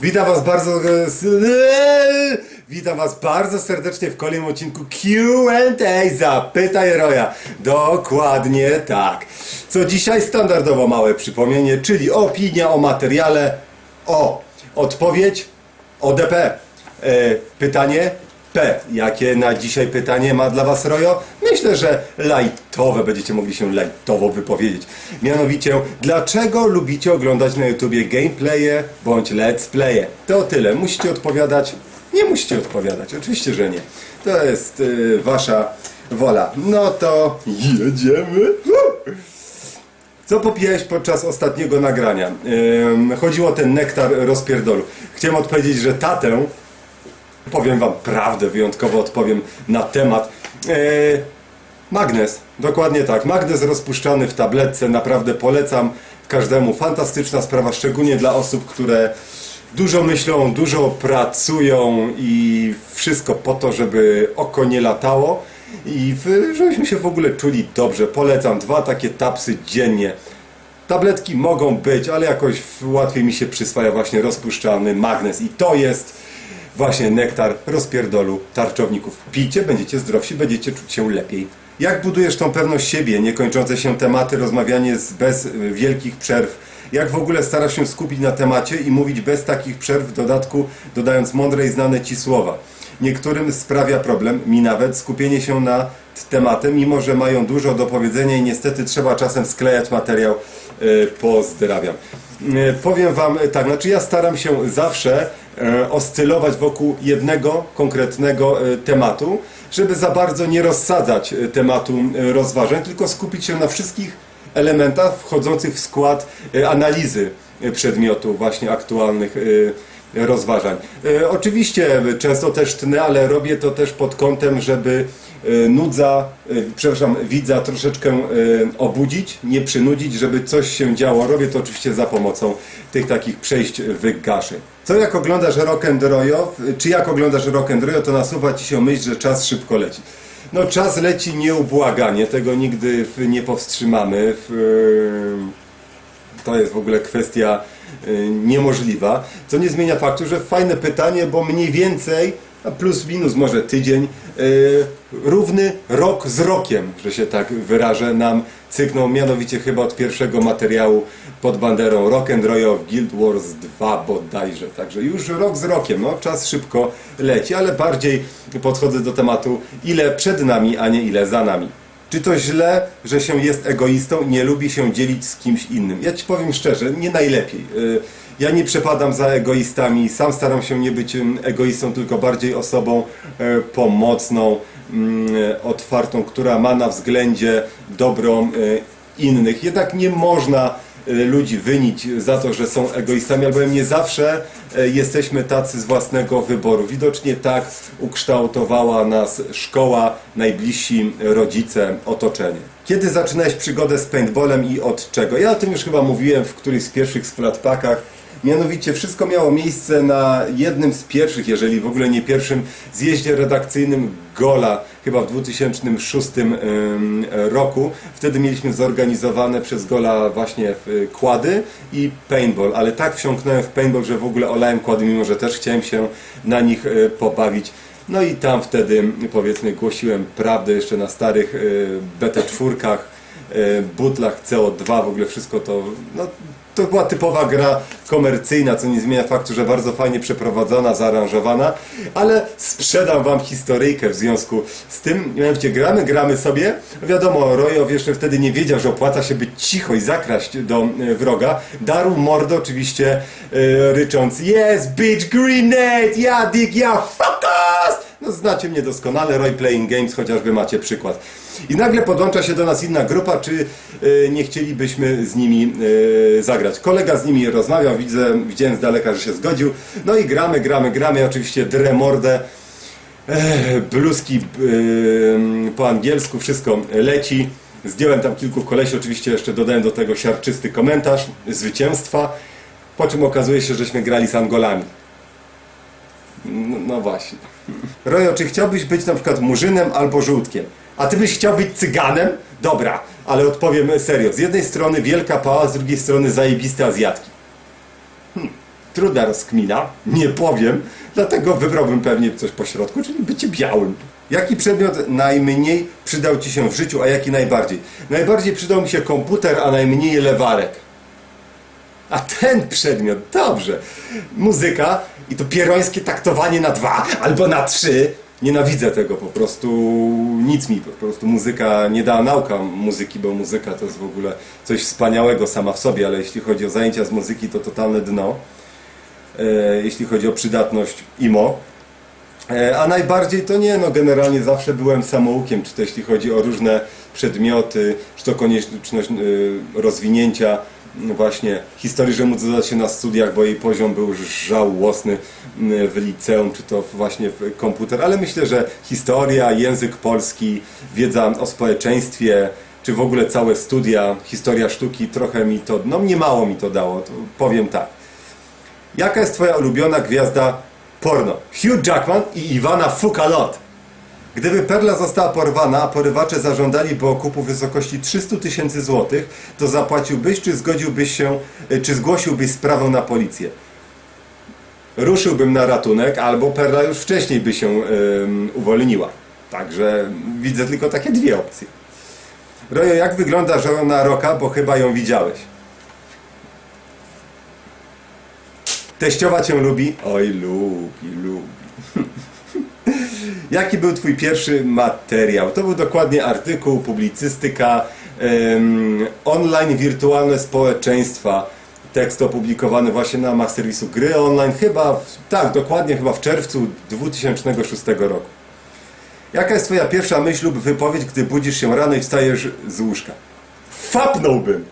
Witam was bardzo e, eee, Witam was bardzo serdecznie w kolejnym odcinku Q&A Zapytaj Roya. Dokładnie tak. Co dzisiaj standardowo małe przypomnienie, czyli opinia o materiale, o odpowiedź ODP. E, pytanie P. Jakie na dzisiaj pytanie ma dla Was Rojo? Myślę, że lajtowe, będziecie mogli się lajtowo wypowiedzieć. Mianowicie, dlaczego lubicie oglądać na YouTubie gameplaye bądź let's playe? To tyle. Musicie odpowiadać? Nie musicie odpowiadać. Oczywiście, że nie. To jest y, Wasza wola. No to jedziemy. Co popijałeś podczas ostatniego nagrania? Ym, chodziło o ten nektar rozpierdolu. Chciałem odpowiedzieć, że tatę Powiem wam prawdę, wyjątkowo odpowiem na temat. Eee, magnes, dokładnie tak. Magnes rozpuszczany w tabletce, naprawdę polecam każdemu. Fantastyczna sprawa, szczególnie dla osób, które dużo myślą, dużo pracują i wszystko po to, żeby oko nie latało i żebyśmy się w ogóle czuli dobrze. Polecam dwa takie tapsy dziennie. Tabletki mogą być, ale jakoś łatwiej mi się przyswaja właśnie rozpuszczalny magnes i to jest właśnie nektar rozpierdolu tarczowników. Pijcie, będziecie zdrowsi, będziecie czuć się lepiej. Jak budujesz tą pewność siebie, niekończące się tematy, rozmawianie z, bez y, wielkich przerw? Jak w ogóle starasz się skupić na temacie i mówić bez takich przerw, w dodatku dodając mądre i znane ci słowa? Niektórym sprawia problem, mi nawet, skupienie się nad tematem, mimo że mają dużo do powiedzenia i niestety trzeba czasem sklejać materiał. E, Pozdrawiam. E, Powiem Wam e, tak, znaczy ja staram się zawsze e, oscylować wokół jednego konkretnego tematu, żeby za bardzo nie rozsadzać tematu rozważań, tylko skupić się na wszystkich elementach wchodzących w skład analizy przedmiotu właśnie aktualnych rozważań. E, Oczywiście często też tnę, ale robię to też pod kątem, żeby e, nudza, e, przepraszam, widza troszeczkę obudzić, nie przynudzić, żeby coś się działo. Robię to oczywiście za pomocą tych takich przejść wygaszeń. Co jak oglądasz Rock and Royo, czy jak oglądasz Rock and Royo, to nasuwa Ci się myśl, że czas szybko leci. No czas leci nieubłaganie, tego nigdy nie powstrzymamy. To jest w ogóle kwestia niemożliwa, co nie zmienia faktu, że fajne pytanie, bo mniej więcej, a plus minus może tydzień, y, równy rok z rokiem, że się tak wyrażę, nam cyknął, mianowicie chyba od pierwszego materiału pod banderą Rock and Roll of Guild Wars 2 bodajże, także już rok z rokiem, no czas szybko leci, ale bardziej podchodzę do tematu ile przed nami, a nie ile za nami. Czy to źle, że się jest egoistą, nie lubi się dzielić z kimś innym? Ja ci powiem szczerze, nie najlepiej. Y, Ja nie przepadam za egoistami, sam staram się nie być egoistą, tylko bardziej osobą e, pomocną, mm, otwartą, która ma na względzie dobro e, innych. Jednak nie można ludzi wynić za to, że są egoistami, albowiem nie zawsze e, jesteśmy tacy z własnego wyboru. Widocznie tak ukształtowała nas szkoła, najbliżsi rodzice, otoczenie. Kiedy zaczynałeś przygodę z paintballem i od czego? Ja o tym już chyba mówiłem w którymś z pierwszych splatpakach. Mianowicie wszystko miało miejsce na jednym z pierwszych, jeżeli w ogóle nie pierwszym, zjeździe redakcyjnym Gola, chyba w 2006 ym, roku. Wtedy mieliśmy zorganizowane przez Gola właśnie y, kłady i paintball, ale tak wsiąknąłem w paintball, że w ogóle olałem kłady, mimo że też chciałem się na nich y, pobawić. No i tam wtedy powiedzmy głosiłem prawdę jeszcze na starych y, BT4, y, butlach CO2, w ogóle wszystko to, no, to była typowa gra komercyjna, co nie zmienia faktu, że bardzo fajnie przeprowadzona, zaaranżowana, ale sprzedam wam historyjkę w związku z tym, mianowicie gramy, gramy sobie, wiadomo, Rojow jeszcze wtedy nie wiedział, że opłaca się być cicho i zakraść do e, wroga, darł mordę oczywiście e, rycząc Yes, bitch, grenade, ja dig, ja focus! No znacie mnie doskonale, Roy Playing Games, chociażby macie przykład. I nagle podłącza się do nas inna grupa, czy e, nie chcielibyśmy z nimi e, zagrać. Kolega z nimi rozmawiał, widzę, widziałem z daleka, że się zgodził. No i gramy, gramy, gramy, oczywiście drę mordę. Ech, bluzki e, po angielsku, wszystko leci. Zdjąłem tam kilku kolesi, oczywiście jeszcze dodałem do tego siarczysty komentarz zwycięstwa, po czym okazuje się, żeśmy grali z Angolami. No, no właśnie. Rojo, czy chciałbyś być na przykład murzynem albo żółtkiem? A ty byś chciał być cyganem? Dobra, ale odpowiem serio. Z jednej strony wielka pała, z drugiej strony zajebiste Azjatki. Hmm. Trudna rozkmina, nie powiem, dlatego wybrałbym pewnie coś pośrodku, czyli bycie białym. Jaki przedmiot najmniej przydał Ci się w życiu, a jaki najbardziej? Najbardziej przydał mi się komputer, a najmniej lewarek. A ten przedmiot, dobrze. Muzyka i to pierońskie taktowanie na dwa albo na trzy. Nienawidzę tego po prostu, nic mi po prostu muzyka nie da nauka muzyki, bo muzyka to jest w ogóle coś wspaniałego sama w sobie, ale jeśli chodzi o zajęcia z muzyki to totalne dno. E, jeśli chodzi o przydatność IMO. E, A najbardziej to nie, no generalnie zawsze byłem samoukiem, czy to jeśli chodzi o różne przedmioty, czy to konieczność y, rozwinięcia właśnie historii, że móc dodać się na studiach, bo jej poziom był żałosny y, w liceum, czy to właśnie w komputer, ale myślę, że historia, język polski, wiedza o społeczeństwie, czy w ogóle całe studia, historia sztuki, trochę mi to, no nie mało mi to dało, to powiem tak. Jaka jest twoja ulubiona gwiazda porno? Hugh Jackman i Iwana Fukalot. Gdyby Perla została porwana, a porywacze zażądaliby okupu w wysokości 300 tysięcy złotych, to zapłaciłbyś, czy zgodziłbyś się, y, czy zgłosiłbyś sprawę na policję? Ruszyłbym na ratunek, albo Perla już wcześniej by się uwolniła. Także widzę tylko takie dwie opcje. Rojo, jak wygląda żona Roka, bo chyba ją widziałeś? Teściowa cię lubi? Oj, lubi, lubi. Jaki był twój pierwszy materiał? To był dokładnie artykuł, publicystyka, em, online wirtualne społeczeństwa. Tekst opublikowany właśnie na ramach serwisu gry online, chyba, w, tak, dokładnie chyba w czerwcu 2006 roku. Jaka jest twoja pierwsza myśl lub wypowiedź, gdy budzisz się rano i wstajesz z łóżka? Fapnąłbym!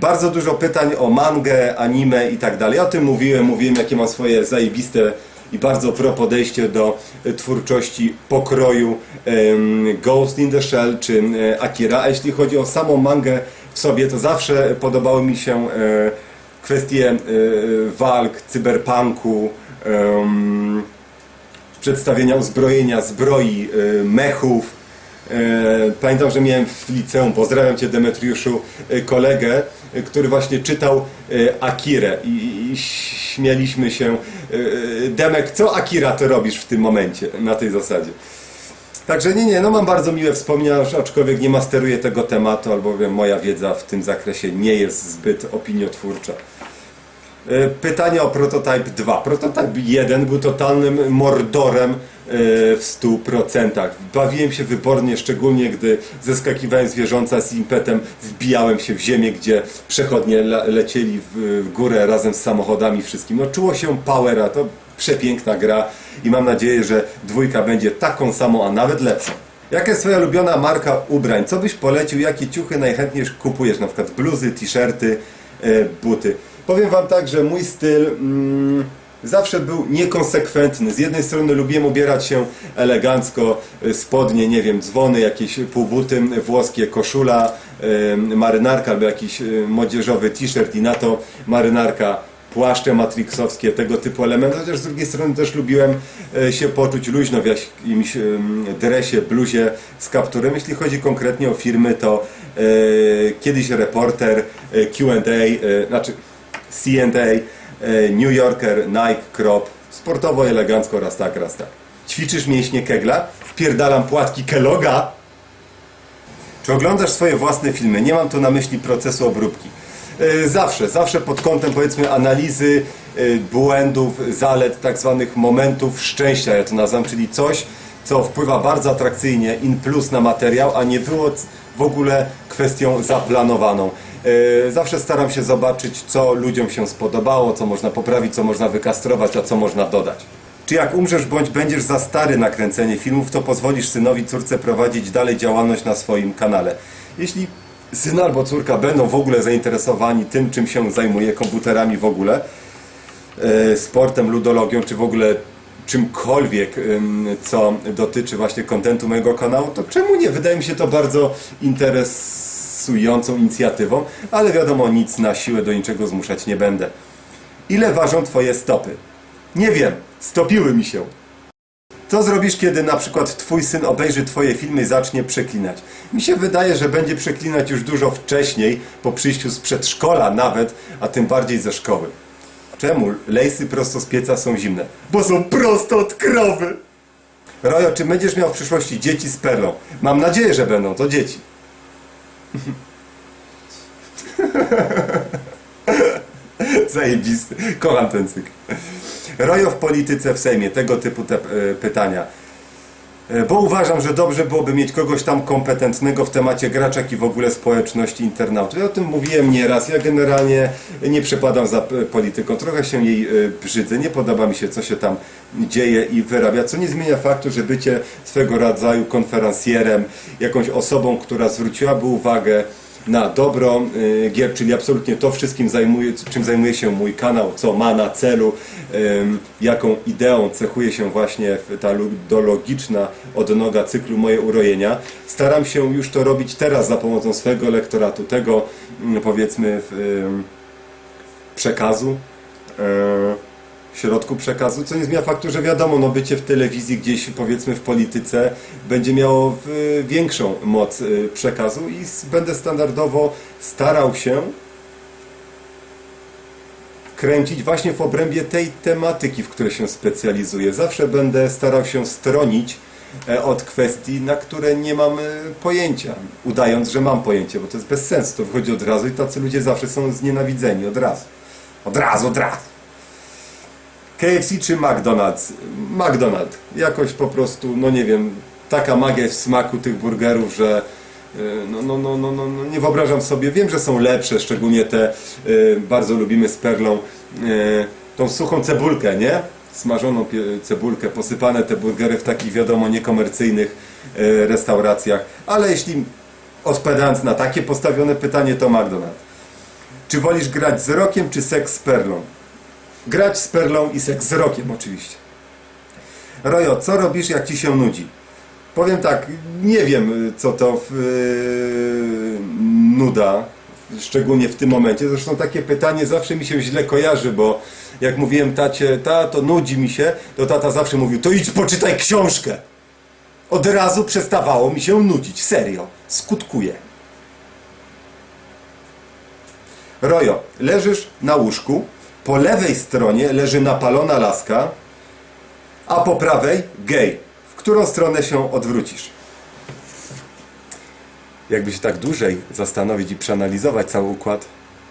Bardzo dużo pytań o mangę, anime i tak dalej. O tym mówiłem, mówiłem jakie mam swoje zajebiste i bardzo pro podejście do e, twórczości pokroju Ghost in the Shell czy Akira. A jeśli chodzi o samą mangę w sobie, to zawsze podobały mi się e, kwestie e, walk, cyberpunku, przedstawienia uzbrojenia, zbroi, mechów. E, Pamiętam, że miałem w liceum, pozdrawiam Cię Demetriuszu, e, kolegę, e, który właśnie czytał Akirę i, i śmialiśmy się. Demek, co Akira ty robisz w tym momencie, na tej zasadzie? Także nie, nie, no mam bardzo miłe wspomnienia, aczkolwiek nie masteruję tego tematu, albowiem moja wiedza w tym zakresie nie jest zbyt opiniotwórcza. E, Pytanie o Prototype 2. Prototype 1 był totalnym mordorem e, w 100%. Bawiłem się wybornie, szczególnie gdy zeskakiwałem zwierząca z impetem, wbijałem się w ziemię, gdzie przechodnie le lecieli w, w górę razem z samochodami wszystkim. No czuło się powera, to przepiękna gra i mam nadzieję, że dwójka będzie taką samą, a nawet lepszą. Jaka jest twoja ulubiona marka ubrań? Co byś polecił? Jakie ciuchy najchętniej kupujesz? Na przykład bluzy, t-shirty, e, buty. Powiem wam tak, że mój styl mm, zawsze był niekonsekwentny. Z jednej strony lubiłem ubierać się elegancko, e, spodnie, nie wiem, dzwony, jakieś półbuty włoskie, koszula, e, marynarka albo jakiś e, młodzieżowy t-shirt i na to marynarka płaszcze matrixowskie, tego typu elementy, chociaż z drugiej strony też lubiłem e, się poczuć luźno w jakimś dresie, bluzie z kapturem. Jeśli chodzi konkretnie o firmy, to kiedyś reporter, Q&A, znaczy C&A, e, New Yorker, Nike, Crop, sportowo, elegancko, raz tak, raz tak. Ćwiczysz mięśnie kegla? Wpierdalam płatki Kelloga? Czy oglądasz swoje własne filmy? Nie mam tu na myśli procesu obróbki. E, Zawsze, zawsze pod kątem powiedzmy analizy e, błędów, zalet, tak zwanych momentów szczęścia, ja to nazywam, czyli coś, co wpływa bardzo atrakcyjnie in plus na materiał, a nie było w ogóle kwestią zaplanowaną. E, Zawsze staram się zobaczyć, co ludziom się spodobało, co można poprawić, co można wykastrować, a co można dodać. Czy jak umrzesz bądź będziesz za stary na kręcenie filmów, to pozwolisz synowi, córce prowadzić dalej działalność na swoim kanale? Jeśli syn albo córka będą w ogóle zainteresowani tym, czym się zajmuje, komputerami w ogóle, e, sportem, ludologią, czy w ogóle czymkolwiek, ym, co dotyczy właśnie kontentu mojego kanału, to czemu nie? Wydaje mi się to bardzo interesującą inicjatywą, ale wiadomo, nic na siłę do niczego zmuszać nie będę. Ile ważą Twoje stopy? Nie wiem, stopiły mi się. Co zrobisz, kiedy na przykład twój syn obejrzy twoje filmy i zacznie przeklinać? Mi się wydaje, że będzie przeklinać już dużo wcześniej, po przyjściu z przedszkola nawet, a tym bardziej ze szkoły. Czemu lejsy prosto z pieca są zimne? Bo są prosto od krowy! Rojo, czy będziesz miał w przyszłości dzieci z perlą? Mam nadzieję, że będą to dzieci. Zajebisty. Kocham ten cykl. Rojo w polityce w Sejmie. Tego typu te e, pytania. E, Bo uważam, że dobrze byłoby mieć kogoś tam kompetentnego w temacie graczek i w ogóle społeczności internautów. Ja o tym mówiłem nieraz. Ja generalnie nie przepadam za polityką. Trochę się jej e, brzydzę. Nie podoba mi się, co się tam dzieje i wyrabia. Co nie zmienia faktu, że bycie swego rodzaju konferencjerem, jakąś osobą, która zwróciłaby uwagę na dobro y, gier, czyli absolutnie to wszystkim zajmuje, czym zajmuje się mój kanał, co ma na celu, jaką ideą cechuje się właśnie ta ludologiczna odnoga cyklu Moje Urojenia. Staram się już to robić teraz za pomocą swojego lektoratu, tego mm, powiedzmy przekazu, e, środku przekazu, co nie zmienia faktu, że wiadomo, no bycie w telewizji gdzieś powiedzmy w polityce będzie miało y, większą moc y, przekazu i będę standardowo starał się kręcić właśnie w obrębie tej tematyki, w której się specjalizuję. Zawsze będę starał się stronić e, od kwestii, na które nie mam e, pojęcia, udając, że mam pojęcie, bo to jest bez sensu, to wychodzi od razu i tacy ludzie zawsze są znienawidzeni, od razu. Od razu, od razu. KFC czy McDonald's? McDonald's. Jakoś po prostu, no nie wiem, taka magia w smaku tych burgerów, że y, no, no, no, no, no, no nie wyobrażam sobie. Wiem, że są lepsze, szczególnie te y, bardzo lubimy z perlą y, tą suchą cebulkę, nie? Smażoną cebulkę, posypane te burgery w takich wiadomo niekomercyjnych restauracjach. Ale jeśli odpowiadając na takie postawione pytanie, to McDonald's. Czy wolisz grać z rokiem, czy seks z perlą? Grać z perlą i seks z rokiem oczywiście. Rojo, co robisz jak ci się nudzi? Powiem tak, nie wiem co to w, yy, nuda, szczególnie w tym momencie. Zresztą takie pytanie zawsze mi się źle kojarzy, bo jak mówiłem tacie, tato nudzi mi się, to tata zawsze mówił, to idź poczytaj książkę. Od razu przestawało mi się nudzić, serio, skutkuje. Rojo, leżysz na łóżku, po lewej stronie leży napalona laska, a po prawej gej. W którą stronę się odwrócisz? Jakby się tak dłużej zastanowić i przeanalizować cały układ,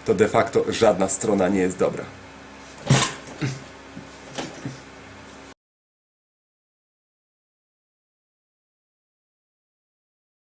to de facto żadna strona nie jest dobra.